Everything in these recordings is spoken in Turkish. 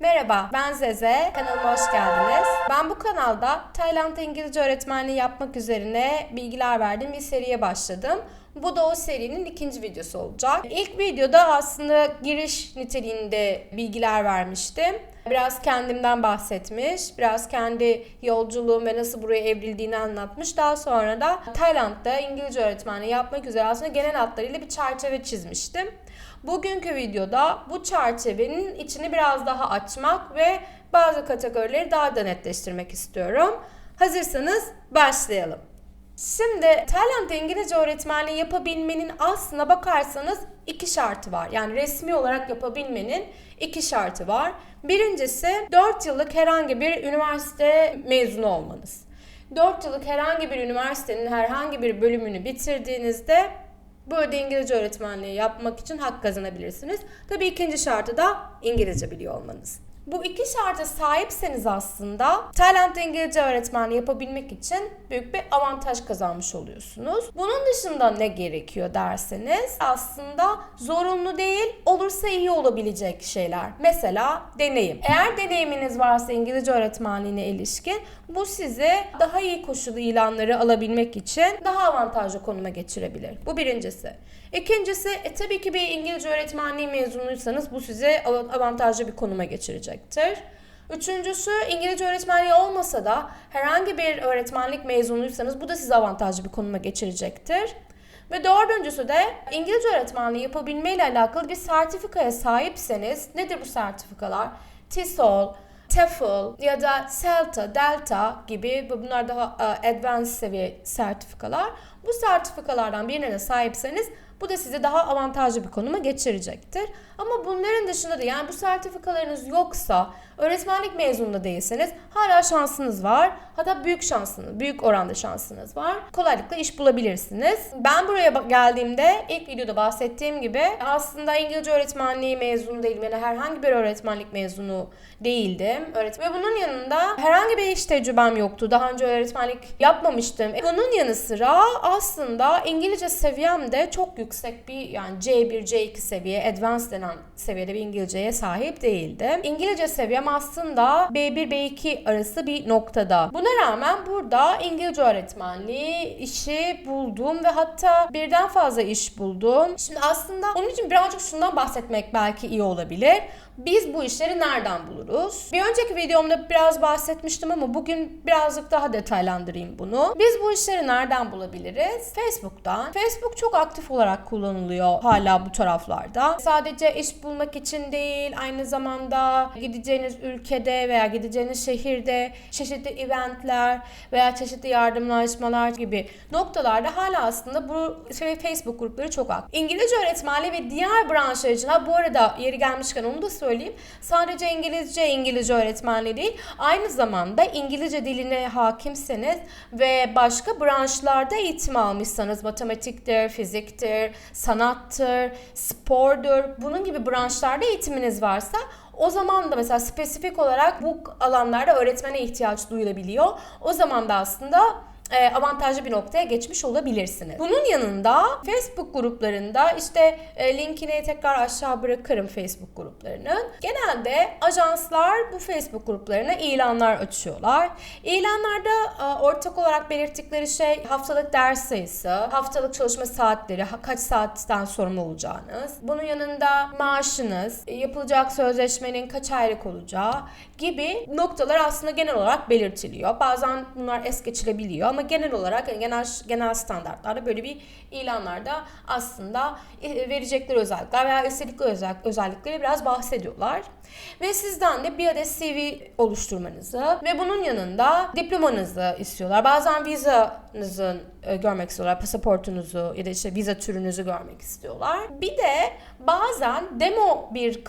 Merhaba, ben Zeze. Kanalıma hoş geldiniz. Ben bu kanalda Tayland'da İngilizce öğretmenliği yapmak üzerine bilgiler verdiğim bir seriye başladım. Bu da o serinin ikinci videosu olacak. İlk videoda aslında giriş niteliğinde bilgiler vermiştim. Biraz kendimden bahsetmiş, biraz kendi yolculuğum ve nasıl buraya evrildiğini anlatmış. Daha sonra da Tayland'da İngilizce öğretmenliği yapmak üzere aslında genel hatlarıyla bir çerçeve çizmiştim. Bugünkü videoda bu çerçevenin içini biraz daha açmak ve bazı kategorileri daha da netleştirmek istiyorum. Hazırsanız başlayalım. Şimdi Tayland'da İngilizce öğretmenliği yapabilmenin aslına bakarsanız iki şartı var. Yani resmi olarak yapabilmenin iki şartı var. Birincisi 4 yıllık herhangi bir üniversite mezunu olmanız. 4 yıllık herhangi bir üniversitenin herhangi bir bölümünü bitirdiğinizde Böyle İngilizce öğretmenliği yapmak için hak kazanabilirsiniz. Tabii ikinci şartı da İngilizce biliyor olmanız. Bu iki şarta sahipseniz aslında Tayland'da İngilizce öğretmenliği yapabilmek için büyük bir avantaj kazanmış oluyorsunuz. Bunun dışında ne gerekiyor derseniz aslında zorunlu değil olursa iyi olabilecek şeyler. Mesela deneyim. Eğer deneyiminiz varsa İngilizce öğretmenliğine ilişkin bu sizi daha iyi koşulu ilanları alabilmek için daha avantajlı konuma geçirebilir. Bu birincisi. İkincisi e, tabii ki bir İngilizce öğretmenliği mezunuysanız bu size avantajlı bir konuma geçirecektir. Üçüncüsü İngilizce öğretmenliği olmasa da herhangi bir öğretmenlik mezunuysanız bu da size avantajlı bir konuma geçirecektir. Ve dördüncüsü de İngilizce öğretmenliği yapabilmeyle alakalı bir sertifikaya sahipseniz nedir bu sertifikalar? TESOL, TEFL ya da CELTA, Delta gibi bunlar daha e, advanced seviye sertifikalar. Bu sertifikalardan birine de sahipseniz bu da sizi daha avantajlı bir konuma geçirecektir. Ama bunların dışında da yani bu sertifikalarınız yoksa, öğretmenlik mezunu da değilseniz hala şansınız var. Hatta büyük şansınız, büyük oranda şansınız var. Kolaylıkla iş bulabilirsiniz. Ben buraya geldiğimde ilk videoda bahsettiğim gibi aslında İngilizce öğretmenliği mezunu değilim. Yani herhangi bir öğretmenlik mezunu değildim. Öğret ve bunun yanında herhangi bir iş tecrübem yoktu. Daha önce öğretmenlik yapmamıştım. Bunun yanı sıra aslında İngilizce seviyem de çok yüksek bir yani C1, C2 seviye, advanced denen seviyede bir İngilizceye sahip değildim. İngilizce seviyem aslında B1, B2 arası bir noktada. Buna rağmen burada İngilizce öğretmenliği işi buldum ve hatta birden fazla iş buldum. Şimdi aslında onun için birazcık şundan bahsetmek belki iyi olabilir. Biz bu işleri nereden buluruz? Bir önceki videomda biraz bahsetmiştim ama bugün birazcık daha detaylandırayım bunu. Biz bu işleri nereden bulabiliriz? Facebook'tan. Facebook çok aktif olarak kullanılıyor hala bu taraflarda. Sadece iş bulmak için değil, aynı zamanda gideceğiniz ülkede veya gideceğiniz şehirde çeşitli eventler veya çeşitli yardımlaşmalar gibi noktalarda hala aslında bu şey, Facebook grupları çok aktif. İngilizce öğretmenliği ve diğer branşlar için bu arada yeri gelmişken onu da söyleyeyim. Sadece İngilizce İngilizce öğretmenliği değil, aynı zamanda İngilizce diline hakimseniz ve başka branşlarda eğitim almışsanız matematiktir, fiziktir, sanattır, spordur, bunun gibi branşlarda eğitiminiz varsa o zaman da mesela spesifik olarak bu alanlarda öğretmene ihtiyaç duyulabiliyor. O zaman da aslında e, avantajlı bir noktaya geçmiş olabilirsiniz. Bunun yanında Facebook gruplarında işte e, linkini tekrar aşağı bırakırım Facebook gruplarının. Genelde ajanslar bu Facebook gruplarına ilanlar açıyorlar. İlanlarda e, ortak olarak belirttikleri şey haftalık ders sayısı, haftalık çalışma saatleri, kaç saatten sorumlu olacağınız, bunun yanında maaşınız, yapılacak sözleşmenin kaç aylık olacağı gibi noktalar aslında genel olarak belirtiliyor. Bazen bunlar es geçilebiliyor ama genel olarak genel genel standartlarda böyle bir ilanlarda aslında e, verecekleri özellikler veya istedikleri özel, özellikleri biraz bahsediyorlar. Ve sizden de bir adet CV oluşturmanızı ve bunun yanında diplomanızı istiyorlar. Bazen vizanızı e, görmek istiyorlar, pasaportunuzu ya da işte viza türünüzü görmek istiyorlar. Bir de bazen demo bir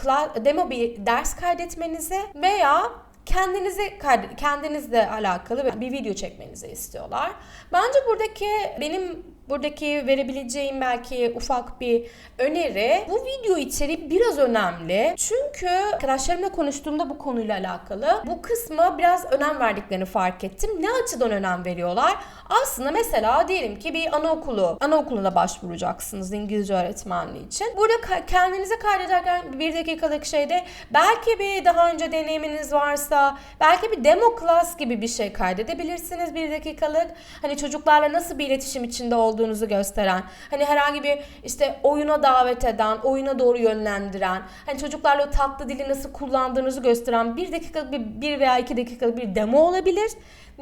demo bir ders kaydetmenizi veya kendinize kendinizle alakalı bir video çekmenizi istiyorlar. Bence buradaki benim Buradaki verebileceğim belki ufak bir öneri. Bu video içeriği biraz önemli. Çünkü arkadaşlarımla konuştuğumda bu konuyla alakalı bu kısma biraz önem verdiklerini fark ettim. Ne açıdan önem veriyorlar? Aslında mesela diyelim ki bir anaokulu, anaokuluna başvuracaksınız İngilizce öğretmenliği için. Burada kendinize kaydederken bir dakikalık şeyde belki bir daha önce deneyiminiz varsa belki bir demo class gibi bir şey kaydedebilirsiniz bir dakikalık. Hani çocuklarla nasıl bir iletişim içinde olduğunuzu gösteren, hani herhangi bir işte oyuna davet eden, oyuna doğru yönlendiren, hani çocuklarla tatlı dili nasıl kullandığınızı gösteren bir dakikalık bir, bir veya iki dakikalık bir demo olabilir.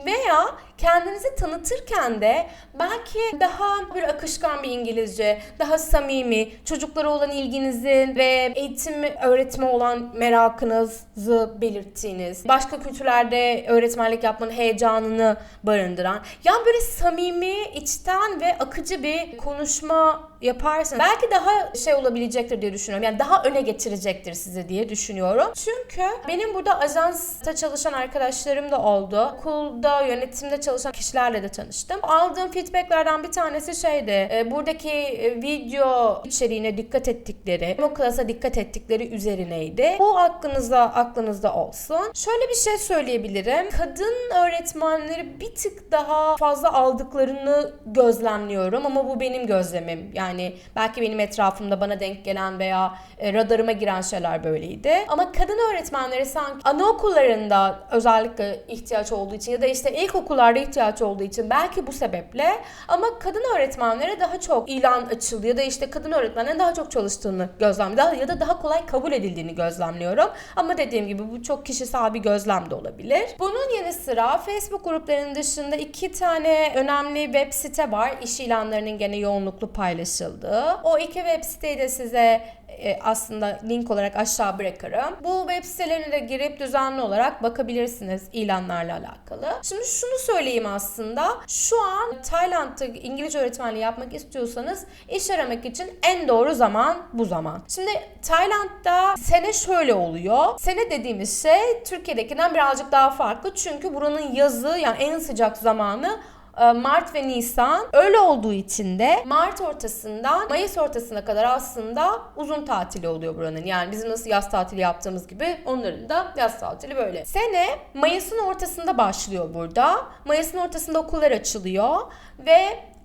Veya kendinizi tanıtırken de belki daha bir akışkan bir İngilizce, daha samimi, çocuklara olan ilginizin ve eğitim öğretme olan merakınızı belirttiğiniz, başka kültürlerde öğretmenlik yapmanın heyecanını barındıran, yani böyle samimi, içten ve akıcı bir konuşma yaparsanız belki daha şey olabilecektir diye düşünüyorum. Yani daha öne getirecektir sizi diye düşünüyorum. Çünkü benim burada ajansta çalışan arkadaşlarım da oldu. Okulda yönetimde çalışan kişilerle de tanıştım. Aldığım feedbacklerden bir tanesi şeydi. e, buradaki e, video içeriğine dikkat ettikleri, o klasa dikkat ettikleri üzerineydi. Bu aklınızda aklınızda olsun. Şöyle bir şey söyleyebilirim. Kadın öğretmenleri bir tık daha fazla aldıklarını gözlemliyorum ama bu benim gözlemim. Yani belki benim etrafımda bana denk gelen veya e, radarıma giren şeyler böyleydi. Ama kadın öğretmenleri sanki anaokullarında özellikle ihtiyaç olduğu için ya da işte ilkokullarda ihtiyaç olduğu için belki bu sebeple ama kadın öğretmenlere daha çok ilan açıldı ya da işte kadın öğretmenlerin daha çok çalıştığını gözlemliyorum ya da daha kolay kabul edildiğini gözlemliyorum. Ama dediğim gibi bu çok kişisel bir gözlem de olabilir. Bunun yanı sıra Facebook gruplarının dışında iki tane önemli web site var. İş ilanlarının gene yoğunluklu paylaşıldığı. O iki web siteyi de size e, aslında link olarak aşağı bırakırım. Bu web sitelerine de girip düzenli olarak bakabilirsiniz ilanlarla alakalı. Şimdi şunu söyleyeyim aslında. Şu an Tayland'da İngilizce öğretmenliği yapmak istiyorsanız iş aramak için en doğru zaman bu zaman. Şimdi Tayland'da sene şöyle oluyor. Sene dediğimiz şey Türkiye'dekinden birazcık daha farklı. Çünkü buranın yazı yani en sıcak zamanı Mart ve Nisan öyle olduğu için de Mart ortasından Mayıs ortasına kadar aslında uzun tatili oluyor buranın. Yani bizim nasıl yaz tatili yaptığımız gibi onların da yaz tatili böyle. Sene Mayıs'ın ortasında başlıyor burada. Mayıs'ın ortasında okullar açılıyor ve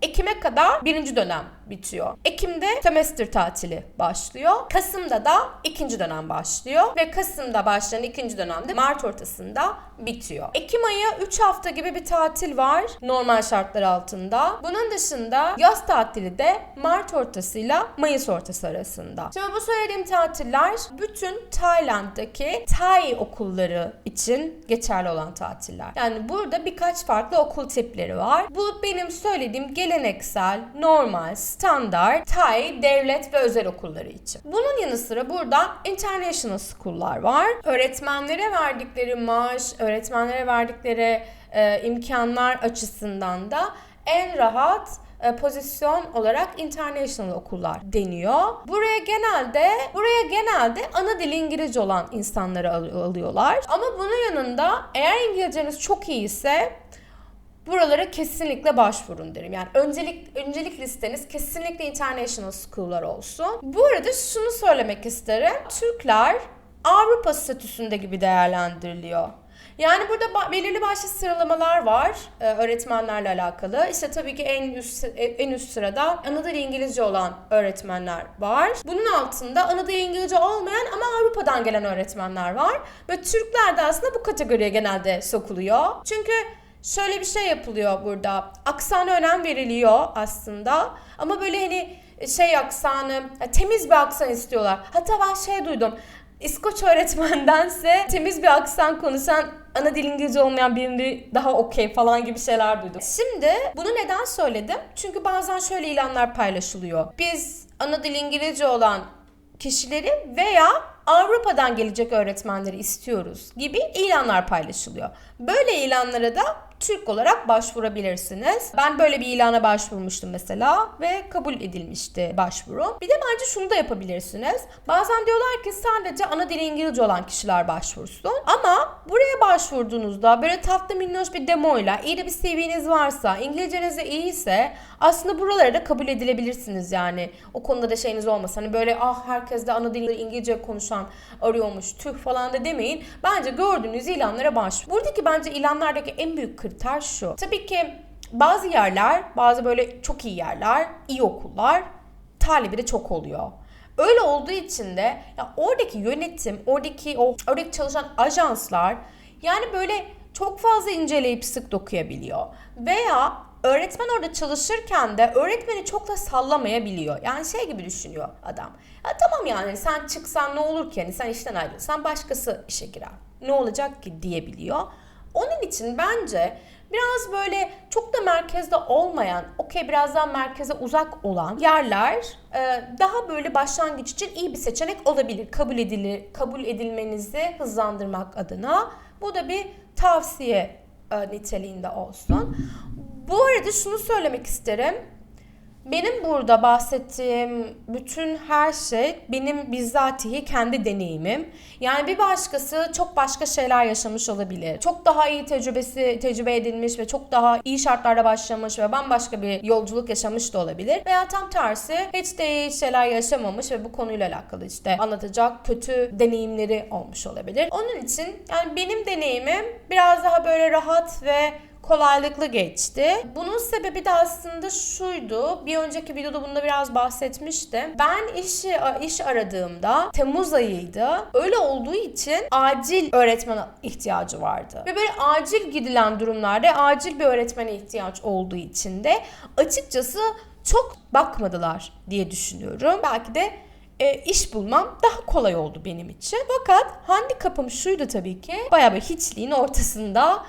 Ekim'e kadar birinci dönem bitiyor. Ekim'de semester tatili başlıyor. Kasım'da da ikinci dönem başlıyor. Ve Kasım'da başlayan ikinci dönemde Mart ortasında bitiyor. Ekim ayı 3 hafta gibi bir tatil var normal şartlar altında. Bunun dışında yaz tatili de Mart ortasıyla Mayıs ortası arasında. Şimdi bu söylediğim tatiller bütün Tayland'daki Thai okulları için geçerli olan tatiller. Yani burada birkaç farklı okul tipleri var. Bu benim söylediğim geleneksel, normal, standart Thai devlet ve özel okulları için. Bunun yanı sıra burada international school'lar var. Öğretmenlere verdikleri maaş, öğretmenlere verdikleri e, imkanlar açısından da en rahat e, pozisyon olarak international okullar deniyor. Buraya genelde buraya genelde ana dili İngilizce olan insanları al- alıyorlar. Ama bunun yanında eğer İngilizceniz çok iyi ise buralara kesinlikle başvurun derim. Yani öncelik öncelik listeniz kesinlikle international school'lar olsun. Bu arada şunu söylemek isterim. Türkler Avrupa statüsünde gibi değerlendiriliyor. Yani burada belirli başlı sıralamalar var e, öğretmenlerle alakalı. İşte tabii ki en üst en üst sırada ana dili İngilizce olan öğretmenler var. Bunun altında ana dili İngilizce olmayan ama Avrupa'dan gelen öğretmenler var. Ve Türkler de aslında bu kategoriye genelde sokuluyor. Çünkü şöyle bir şey yapılıyor burada. Aksana önem veriliyor aslında. Ama böyle hani şey aksanı, temiz bir aksan istiyorlar. Hatta ben şey duydum. İskoç öğretmendense temiz bir aksan konuşan ana dil İngilizce olmayan birini daha okey falan gibi şeyler duydum. Şimdi bunu neden söyledim? Çünkü bazen şöyle ilanlar paylaşılıyor. Biz ana dil İngilizce olan kişileri veya Avrupa'dan gelecek öğretmenleri istiyoruz gibi ilanlar paylaşılıyor. Böyle ilanlara da Türk olarak başvurabilirsiniz. Ben böyle bir ilana başvurmuştum mesela ve kabul edilmişti başvuru. Bir de bence şunu da yapabilirsiniz. Bazen diyorlar ki sadece ana dili İngilizce olan kişiler başvursun ama buraya başvurduğunuzda böyle tatlı minnoş bir demoyla iyi de bir CV'niz varsa, İngilizceniz de iyiyse aslında buralara da kabul edilebilirsiniz yani. O konuda da şeyiniz olmasa hani böyle ah herkes de ana dilinde İngilizce konuşan arıyormuş tüh falan da demeyin. Bence gördüğünüz ilanlara başvurun. Buradaki bence ilanlardaki en büyük kriter şu. Tabii ki bazı yerler, bazı böyle çok iyi yerler, iyi okullar talibi de çok oluyor. Öyle olduğu için de ya oradaki yönetim, oradaki o oradaki çalışan ajanslar yani böyle çok fazla inceleyip sık dokuyabiliyor. Veya öğretmen orada çalışırken de öğretmeni çok da sallamayabiliyor. Yani şey gibi düşünüyor adam. Ya tamam yani sen çıksan ne olur ki? Yani sen işten ayrılsan başkası işe girer. Ne olacak ki diyebiliyor. Onun için bence biraz böyle çok da merkezde olmayan, okey birazdan merkeze uzak olan yerler e, daha böyle başlangıç için iyi bir seçenek olabilir. Kabul edilir, kabul edilmenizi hızlandırmak adına. Bu da bir tavsiye e, niteliğinde olsun. Bu arada şunu söylemek isterim. Benim burada bahsettiğim bütün her şey benim bizzatihi kendi deneyimim. Yani bir başkası çok başka şeyler yaşamış olabilir. Çok daha iyi tecrübesi tecrübe edilmiş ve çok daha iyi şartlarda başlamış ve bambaşka bir yolculuk yaşamış da olabilir. Veya tam tersi hiç de iyi şeyler yaşamamış ve bu konuyla alakalı işte anlatacak kötü deneyimleri olmuş olabilir. Onun için yani benim deneyimim biraz daha böyle rahat ve kolaylıklı geçti. Bunun sebebi de aslında şuydu. Bir önceki videoda bunda biraz bahsetmiştim. Ben işi iş aradığımda Temmuz ayıydı. Öyle olduğu için acil öğretmen ihtiyacı vardı. Ve böyle acil gidilen durumlarda acil bir öğretmene ihtiyaç olduğu için de açıkçası çok bakmadılar diye düşünüyorum. Belki de e, iş bulmam daha kolay oldu benim için. Fakat handikapım şuydu tabii ki. Bayağı bir hiçliğin ortasında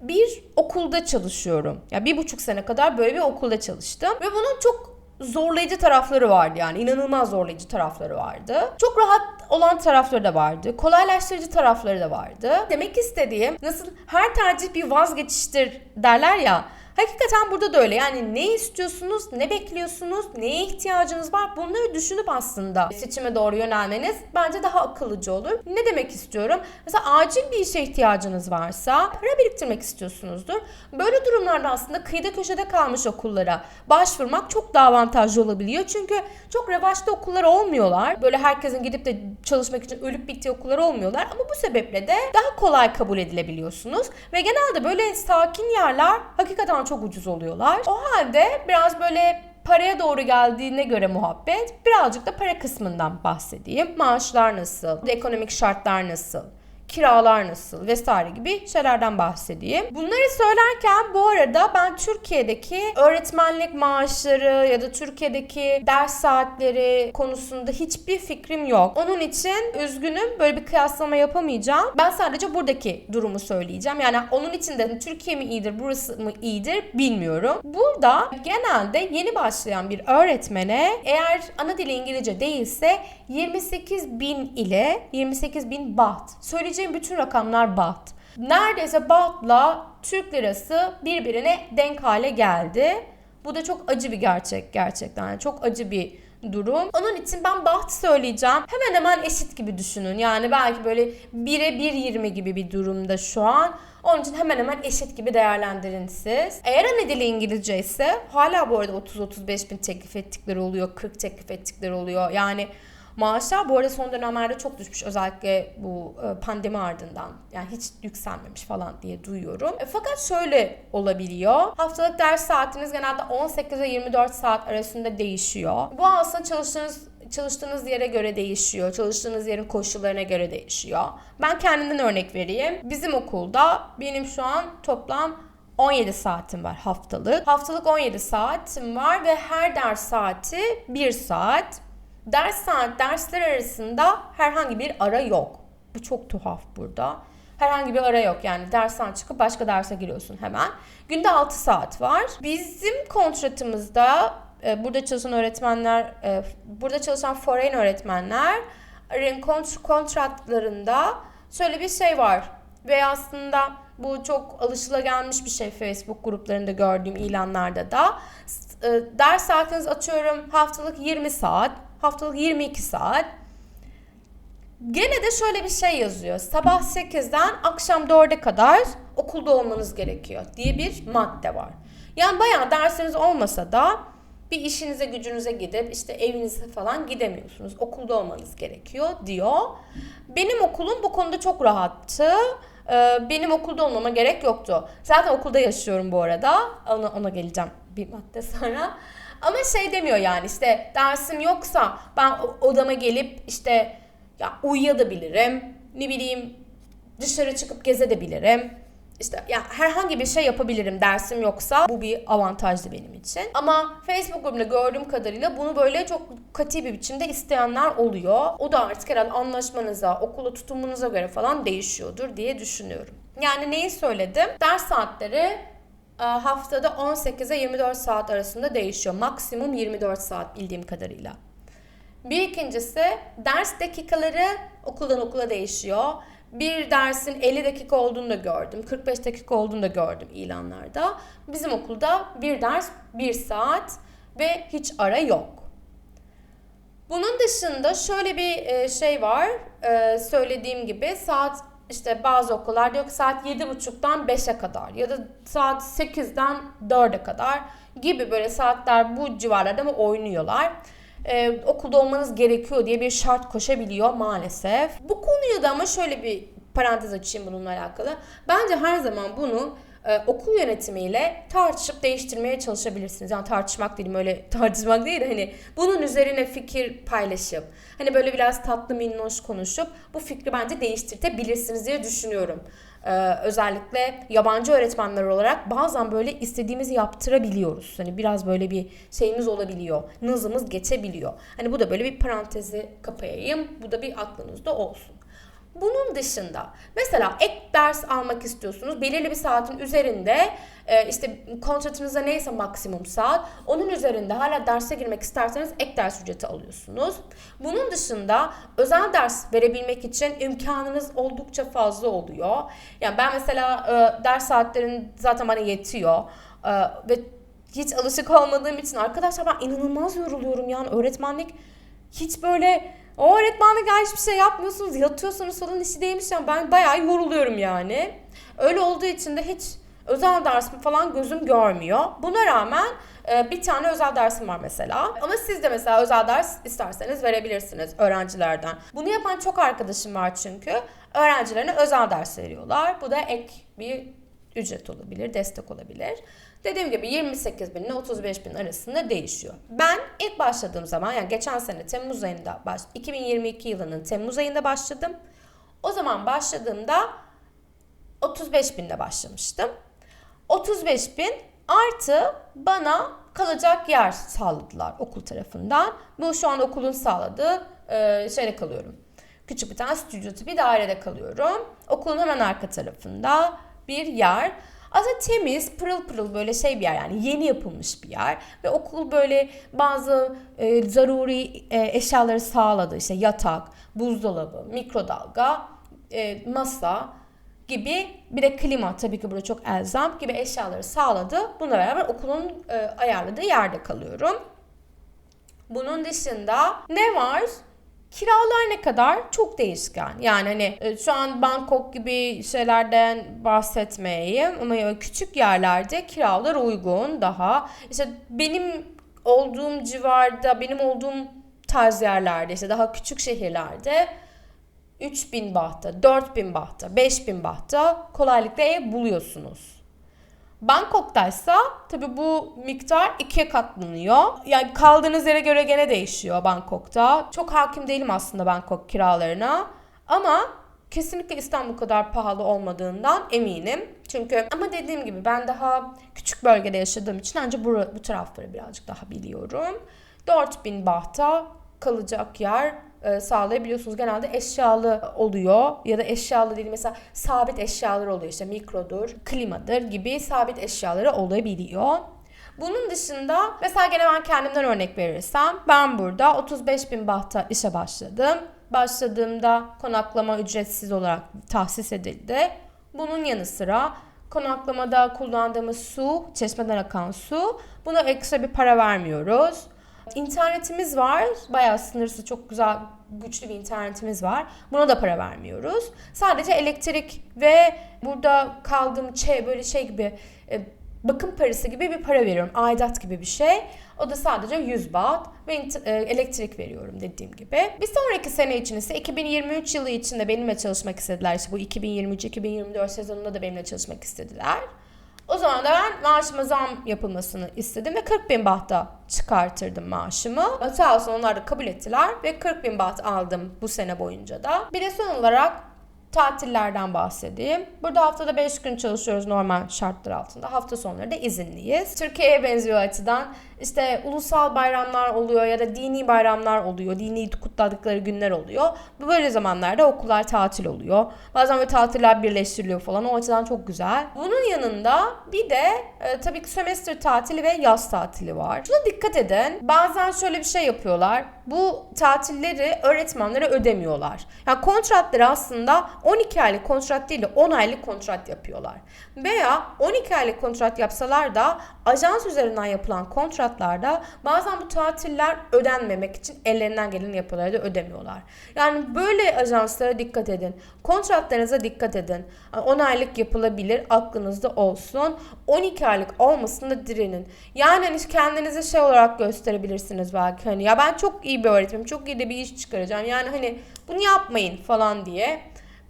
bir okulda çalışıyorum. Ya yani bir buçuk sene kadar böyle bir okulda çalıştım. Ve bunun çok zorlayıcı tarafları vardı yani inanılmaz zorlayıcı tarafları vardı. Çok rahat olan tarafları da vardı. Kolaylaştırıcı tarafları da vardı. Demek istediğim nasıl her tercih bir vazgeçiştir derler ya. Hakikaten burada da öyle. Yani ne istiyorsunuz, ne bekliyorsunuz, neye ihtiyacınız var bunları düşünüp aslında seçime doğru yönelmeniz bence daha akıllıca olur. Ne demek istiyorum? Mesela acil bir işe ihtiyacınız varsa para biriktirmek istiyorsunuzdur. Böyle durumlarda aslında kıyıda köşede kalmış okullara başvurmak çok daha avantajlı olabiliyor. Çünkü çok revaçta okullar olmuyorlar. Böyle herkesin gidip de çalışmak için ölüp bittiği okullar olmuyorlar. Ama bu sebeple de daha kolay kabul edilebiliyorsunuz. Ve genelde böyle sakin yerler hakikaten çok ucuz oluyorlar. O halde biraz böyle paraya doğru geldiğine göre muhabbet birazcık da para kısmından bahsedeyim. Maaşlar nasıl? Ekonomik şartlar nasıl? Kiralar nasıl vesaire gibi şeylerden bahsedeyim. Bunları söylerken bu arada ben Türkiye'deki öğretmenlik maaşları ya da Türkiye'deki ders saatleri konusunda hiçbir fikrim yok. Onun için üzgünüm böyle bir kıyaslama yapamayacağım. Ben sadece buradaki durumu söyleyeceğim. Yani onun için de Türkiye mi iyidir burası mı iyidir bilmiyorum. Burada genelde yeni başlayan bir öğretmene eğer ana dili İngilizce değilse 28 bin ile 28 bin baht. Söyleyeceğim söyleyeceğim bütün rakamlar baht. Neredeyse bahtla Türk lirası birbirine denk hale geldi. Bu da çok acı bir gerçek gerçekten. Yani çok acı bir durum. Onun için ben baht söyleyeceğim. Hemen hemen eşit gibi düşünün. Yani belki böyle 1'e 1.20 gibi bir durumda şu an. Onun için hemen hemen eşit gibi değerlendirin siz. Eğer ana dili İngilizce ise hala bu arada 30-35 bin teklif ettikleri oluyor. 40 teklif ettikleri oluyor. Yani Maaşlar bu arada son dönemlerde çok düşmüş özellikle bu e, pandemi ardından. Yani hiç yükselmemiş falan diye duyuyorum. E, fakat şöyle olabiliyor. Haftalık ders saatiniz genelde 18 ve 24 saat arasında değişiyor. Bu aslında çalıştığınız çalıştığınız yere göre değişiyor. Çalıştığınız yerin koşullarına göre değişiyor. Ben kendimden örnek vereyim. Bizim okulda benim şu an toplam 17 saatim var haftalık. Haftalık 17 saatim var ve her ders saati 1 saat. Ders saat dersler arasında herhangi bir ara yok. Bu çok tuhaf burada. Herhangi bir ara yok yani dersten çıkıp başka derse giriyorsun hemen. Günde 6 saat var. Bizim kontratımızda e, burada çalışan öğretmenler, e, burada çalışan foreign öğretmenlerin kontratlarında şöyle bir şey var. Ve aslında bu çok alışılagelmiş bir şey Facebook gruplarında gördüğüm ilanlarda da. E, ders saatiniz atıyorum haftalık 20 saat haftalık 22 saat. Gene de şöyle bir şey yazıyor. Sabah 8'den akşam 4'e kadar okulda olmanız gerekiyor diye bir madde var. Yani bayağı dersiniz olmasa da bir işinize gücünüze gidip işte evinize falan gidemiyorsunuz. Okulda olmanız gerekiyor diyor. Benim okulum bu konuda çok rahattı. Ee, benim okulda olmama gerek yoktu. Zaten okulda yaşıyorum bu arada. Ona, ona geleceğim bir madde sonra. Ama şey demiyor yani işte dersim yoksa ben odama gelip işte ya uyuyabilirim. Ne bileyim dışarı çıkıp gezebilirim. İşte ya herhangi bir şey yapabilirim dersim yoksa bu bir avantajdı benim için. Ama Facebook grubunda gördüğüm kadarıyla bunu böyle çok katı bir biçimde isteyenler oluyor. O da artık herhalde anlaşmanıza, okula tutumunuza göre falan değişiyordur diye düşünüyorum. Yani neyi söyledim? Ders saatleri haftada 18'e 24 saat arasında değişiyor. Maksimum 24 saat bildiğim kadarıyla. Bir ikincisi ders dakikaları okuldan okula değişiyor. Bir dersin 50 dakika olduğunu da gördüm. 45 dakika olduğunu da gördüm ilanlarda. Bizim okulda bir ders 1 saat ve hiç ara yok. Bunun dışında şöyle bir e, şey var. E, söylediğim gibi saat işte bazı okullar diyor ki saat 7.30'dan 5'e kadar ya da saat 8'den 4'e kadar gibi böyle saatler bu civarlarda mı oynuyorlar ee, okulda olmanız gerekiyor diye bir şart koşabiliyor maalesef. Bu konuya da ama şöyle bir parantez açayım bununla alakalı. Bence her zaman bunu e, okul yönetimiyle tartışıp değiştirmeye çalışabilirsiniz. Yani tartışmak değilim öyle tartışmak değil hani bunun üzerine fikir paylaşıp hani böyle biraz tatlı minnoş konuşup bu fikri bence değiştirtebilirsiniz diye düşünüyorum. Ee, özellikle yabancı öğretmenler olarak bazen böyle istediğimizi yaptırabiliyoruz. Hani biraz böyle bir şeyimiz olabiliyor. Nızımız geçebiliyor. Hani bu da böyle bir parantezi kapayayım. Bu da bir aklınızda olsun. Bunun dışında mesela ek ders almak istiyorsunuz. Belirli bir saatin üzerinde e, işte kontratınızda neyse maksimum saat onun üzerinde hala derse girmek isterseniz ek ders ücreti alıyorsunuz. Bunun dışında özel ders verebilmek için imkanınız oldukça fazla oluyor. Yani ben mesela e, ders saatlerin zaten bana yetiyor e, ve hiç alışık olmadığım için arkadaşlar ben inanılmaz yoruluyorum yani öğretmenlik hiç böyle o öğretmenlik hiçbir şey yapmıyorsunuz yatıyorsunuz falan işi değilmiş yani ben bayağı yoruluyorum yani. Öyle olduğu için de hiç özel dersim falan gözüm görmüyor. Buna rağmen e, bir tane özel dersim var mesela. Ama siz de mesela özel ders isterseniz verebilirsiniz öğrencilerden. Bunu yapan çok arkadaşım var çünkü. Öğrencilerine özel ders veriyorlar. Bu da ek bir ücret olabilir, destek olabilir. Dediğim gibi 28 bin ile 35 bin arasında değişiyor. Ben ilk başladığım zaman yani geçen sene Temmuz ayında baş, 2022 yılının Temmuz ayında başladım. O zaman başladığımda 35 binde başlamıştım. 35 bin artı bana kalacak yer sağladılar okul tarafından. Bu şu an okulun sağladığı e, şeyde kalıyorum. Küçük bir tane stüdyo bir dairede kalıyorum. Okulun hemen arka tarafında bir yer. Aslında temiz, pırıl pırıl böyle şey bir yer yani yeni yapılmış bir yer. Ve okul böyle bazı e, zaruri e, eşyaları sağladı. İşte yatak, buzdolabı, mikrodalga, e, masa gibi bir de klima tabii ki burada çok elzem gibi eşyaları sağladı. Bununla beraber okulun e, ayarladığı yerde kalıyorum. Bunun dışında ne var? Kiralar ne kadar? Çok değişken. Yani hani e, şu an Bangkok gibi şeylerden bahsetmeyeyim ama küçük yerlerde kiralar uygun daha. İşte benim olduğum civarda, benim olduğum tarz yerlerde işte daha küçük şehirlerde 3000 bahta, 4000 bahta, 5000 bahta kolaylıkla ev buluyorsunuz. Bangkok'taysa tabii bu miktar ikiye katlanıyor. Yani kaldığınız yere göre gene değişiyor Bangkok'ta. Çok hakim değilim aslında Bangkok kiralarına. Ama kesinlikle İstanbul kadar pahalı olmadığından eminim. Çünkü ama dediğim gibi ben daha küçük bölgede yaşadığım için ancak bu, bu tarafları birazcık daha biliyorum. 4000 bahta kalacak yer e, sağlayabiliyorsunuz. Genelde eşyalı oluyor ya da eşyalı değil mesela sabit eşyalar oluyor işte mikrodur, klimadır gibi sabit eşyaları olabiliyor. Bunun dışında mesela gene ben kendimden örnek verirsem ben burada 35 bin bahta işe başladım. Başladığımda konaklama ücretsiz olarak tahsis edildi. Bunun yanı sıra konaklamada kullandığımız su, çeşmeden akan su. Buna ekstra bir para vermiyoruz. İnternetimiz var. Bayağı sınırsız çok güzel güçlü bir internetimiz var. Buna da para vermiyoruz. Sadece elektrik ve burada kaldığım şey böyle şey gibi e, bakım parası gibi bir para veriyorum. Aidat gibi bir şey. O da sadece 100 baht ve e, elektrik veriyorum dediğim gibi. Bir sonraki sene için ise 2023 yılı içinde benimle çalışmak istediler. İşte bu 2023-2024 sezonunda da benimle çalışmak istediler. O zaman da ben maaşıma zam yapılmasını istedim ve 40 bin bahta çıkartırdım maaşımı. Sağ olsun onlar da kabul ettiler ve 40 bin baht aldım bu sene boyunca da. Bir de son olarak tatillerden bahsedeyim. Burada haftada 5 gün çalışıyoruz normal şartlar altında. Hafta sonları da izinliyiz. Türkiye'ye benziyor açıdan. İşte ulusal bayramlar oluyor ya da dini bayramlar oluyor. Dini kutladıkları günler oluyor. Böyle zamanlarda okullar tatil oluyor. Bazen böyle tatiller birleştiriliyor falan. O açıdan çok güzel. Bunun yanında bir de e, tabii ki sömestr tatili ve yaz tatili var. Şuna dikkat edin. Bazen şöyle bir şey yapıyorlar. Bu tatilleri öğretmenlere ödemiyorlar. Yani kontratları aslında 12 aylık kontrat değil de 10 aylık kontrat yapıyorlar. Veya 12 aylık kontrat yapsalar da ajans üzerinden yapılan kontratlarda bazen bu tatiller ödenmemek için ellerinden geleni yapıyorlar da ödemiyorlar. Yani böyle ajanslara dikkat edin. Kontratlarınıza dikkat edin. 10 aylık yapılabilir aklınızda olsun. 12 aylık olmasında direnin. Yani hani kendinizi şey olarak gösterebilirsiniz belki hani ya ben çok iyi bir öğretmenim çok iyi de bir iş çıkaracağım. Yani hani bunu yapmayın falan diye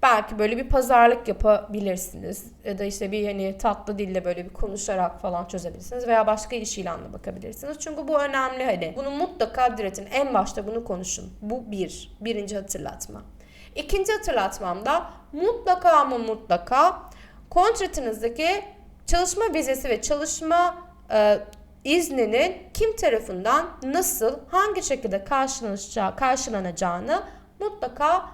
belki böyle bir pazarlık yapabilirsiniz. Ya da işte bir hani tatlı dille böyle bir konuşarak falan çözebilirsiniz. Veya başka iş ilanına bakabilirsiniz. Çünkü bu önemli hani. Bunu mutlaka diretin. En başta bunu konuşun. Bu bir. Birinci hatırlatma. İkinci hatırlatmam da mutlaka ama mutlaka kontratınızdaki çalışma vizesi ve çalışma e, izninin kim tarafından nasıl, hangi şekilde karşılanacağı, karşılanacağını mutlaka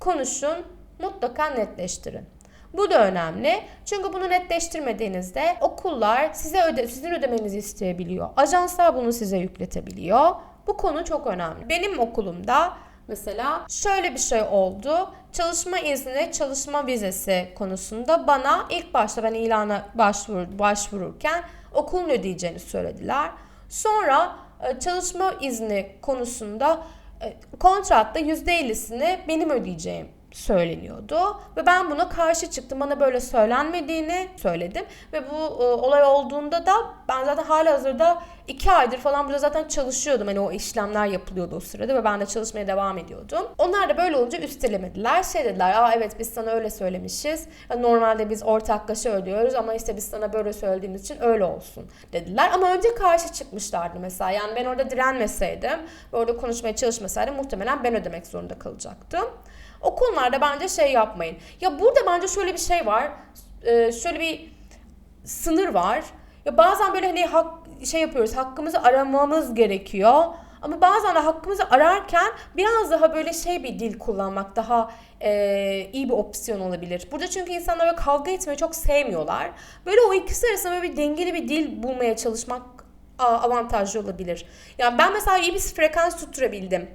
konuşun, mutlaka netleştirin. Bu da önemli. Çünkü bunu netleştirmediğinizde okullar size öde, sizin ödemenizi isteyebiliyor. Ajanslar bunu size yükletebiliyor. Bu konu çok önemli. Benim okulumda mesela şöyle bir şey oldu. Çalışma izni, çalışma vizesi konusunda bana ilk başta ben ilana başvur, başvururken okulun ödeyeceğini söylediler. Sonra e, çalışma izni konusunda e, kontratta %50'sini benim ödeyeceğim söyleniyordu ve ben buna karşı çıktım. Bana böyle söylenmediğini söyledim ve bu e, olay olduğunda da ben zaten hala hazırda iki aydır falan burada zaten çalışıyordum. Hani o işlemler yapılıyordu o sırada ve ben de çalışmaya devam ediyordum. Onlar da böyle olunca üstelemediler. Şey dediler, aa evet biz sana öyle söylemişiz. Normalde biz ortaklaşa ödüyoruz ama işte biz sana böyle söylediğimiz için öyle olsun dediler. Ama önce karşı çıkmışlardı mesela. Yani ben orada direnmeseydim ve orada konuşmaya çalışmasaydım muhtemelen ben ödemek zorunda kalacaktım. O konularda bence şey yapmayın. Ya burada bence şöyle bir şey var. Ee, şöyle bir sınır var. Ya bazen böyle hani hak şey yapıyoruz. Hakkımızı aramamız gerekiyor. Ama bazen de hakkımızı ararken biraz daha böyle şey bir dil kullanmak daha e, iyi bir opsiyon olabilir. Burada çünkü insanlar böyle kavga etmeyi çok sevmiyorlar. Böyle o ikisi arasında böyle bir dengeli bir dil bulmaya çalışmak avantajlı olabilir. Yani ben mesela iyi bir frekans tutturabildim.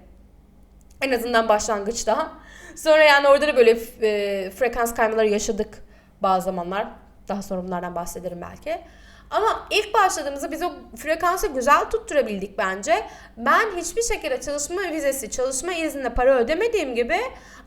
En azından başlangıçta. Sonra yani orada da böyle e, frekans kaymaları yaşadık bazı zamanlar. Daha sonra bunlardan bahsederim belki. Ama ilk başladığımızda biz o frekansı güzel tutturabildik bence. Ben hiçbir şekilde çalışma vizesi, çalışma iznine para ödemediğim gibi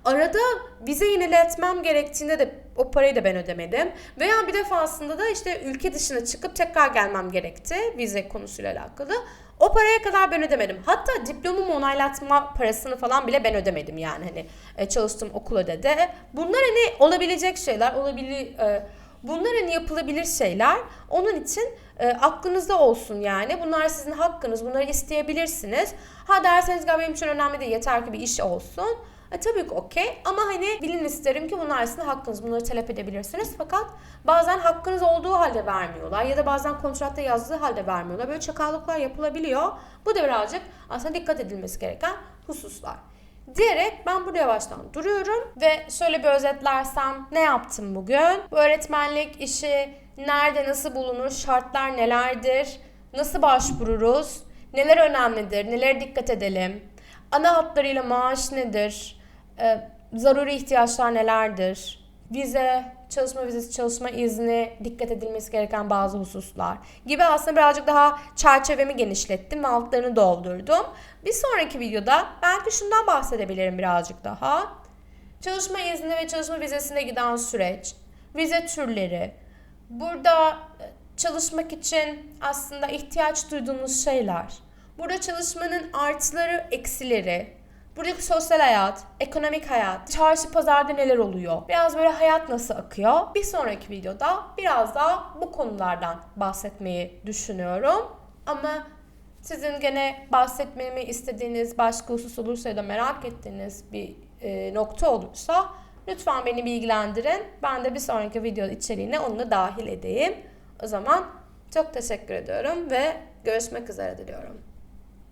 arada vize yeniletmem gerektiğinde de o parayı da ben ödemedim. Veya bir defasında da işte ülke dışına çıkıp tekrar gelmem gerekti vize konusuyla alakalı. O paraya kadar ben ödemedim. Hatta diplomamı onaylatma parasını falan bile ben ödemedim yani hani e, çalıştığım okul ödedi. Bunlar hani olabilecek şeyler, olabilir e, bunlar hani yapılabilir şeyler. Onun için e, aklınızda olsun yani. Bunlar sizin hakkınız. Bunları isteyebilirsiniz. Ha derseniz ki benim için önemli değil. Yeter ki bir iş olsun. E, tabii ki okey ama hani bilin isterim ki bunlar aslında hakkınız. Bunları talep edebilirsiniz. Fakat bazen hakkınız olduğu halde vermiyorlar. Ya da bazen kontratta yazdığı halde vermiyorlar. Böyle çakallıklar yapılabiliyor. Bu da birazcık aslında dikkat edilmesi gereken hususlar. Diyerek ben burada yavaştan duruyorum ve şöyle bir özetlersem ne yaptım bugün? Bu öğretmenlik işi nerede nasıl bulunur, şartlar nelerdir, nasıl başvururuz, neler önemlidir, nelere dikkat edelim, ana hatlarıyla maaş nedir, e, zaruri ihtiyaçlar nelerdir, vize, çalışma vizesi, çalışma izni, dikkat edilmesi gereken bazı hususlar gibi aslında birazcık daha çerçevemi genişlettim ve altlarını doldurdum. Bir sonraki videoda belki şundan bahsedebilirim birazcık daha. Çalışma izni ve çalışma vizesine giden süreç, vize türleri, burada e, çalışmak için aslında ihtiyaç duyduğunuz şeyler, burada çalışmanın artıları, eksileri, buradaki sosyal hayat, ekonomik hayat, çarşı pazarda neler oluyor, biraz böyle hayat nasıl akıyor. Bir sonraki videoda biraz daha bu konulardan bahsetmeyi düşünüyorum. Ama sizin gene bahsetmemi istediğiniz başka husus olursa ya da merak ettiğiniz bir e, nokta olursa lütfen beni bilgilendirin. Ben de bir sonraki video içeriğine onu da dahil edeyim. O zaman çok teşekkür ediyorum ve görüşmek üzere diliyorum.